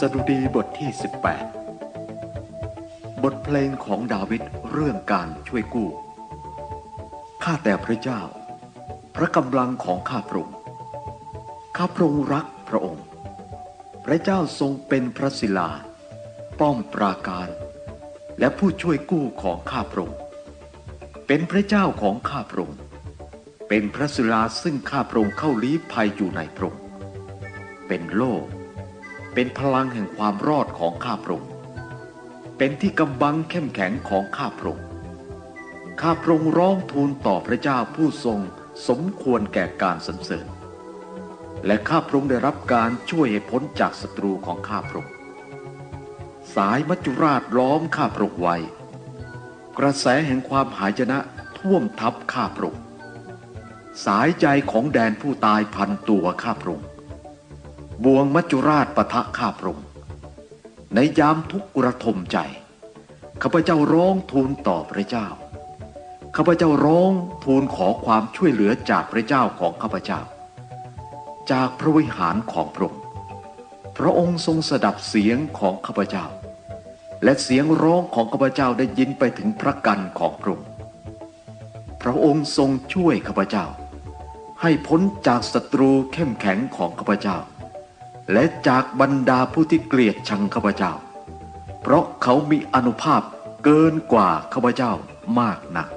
สดุดีบทที่ 18 บทเพลงของดาวิดเรื่องการช่วยกู้ ข้าแต่พระเจ้า พระกำลังของข้าพระองค์ ข้าพระองค์รักพระองค์ พระเจ้าทรงเป็นพระศิลา ป้อมปราการ และผู้ช่วยกู้ของข้าพระองค์ เป็นพระเจ้าของข้าพระองค์ เป็นพระศิลาซึ่งข้าพระองค์เข้าลี้ภัยอยู่ในพระองค์ เป็นโลก เป็นพลังแห่งความรอดของข้าพระองค์เป็นที่กำบังเข้มแข็งของข้าพระองค์ข้าพระองค์ร้องทูลต่อพระเจ้าผู้ทรงสมควรแก่การสรรเสริญ และข้าพระองค์ได้รับการช่วยให้พ้นจากศัตรูของข้าพระองค์สายมัจจุราชล้อมข้าพระองค์ไว้ กระแสแห่งความหายนะท่วมทับข้าพระองค์สายใจของแดนผู้ตายพันตัวข้าพระองค์ บวงมัจจุราชปะทะข้าพระองค์ในยามทุกข์ระทมใจ ข้าพเจ้าร้องทูลต่อพระเจ้า ข้าพเจ้าร้องทูลขอความช่วยเหลือจากพระเจ้าของข้าพเจ้า จากพระวิหารของพระองค์ พระองค์ทรงสดับเสียงของข้าพเจ้า และเสียงร้องของข้าพเจ้าได้ยินไปถึงพระกันของพระองค์ พระองค์ทรงช่วยข้าพเจ้า ให้พ้นจากศัตรูเข้มแข็งของข้าพเจ้า และจากบรรดาผู้ที่เกลียดชังข้าพเจ้า เพราะเขามีอนุภาพเกินกว่าข้าพเจ้ามากนัก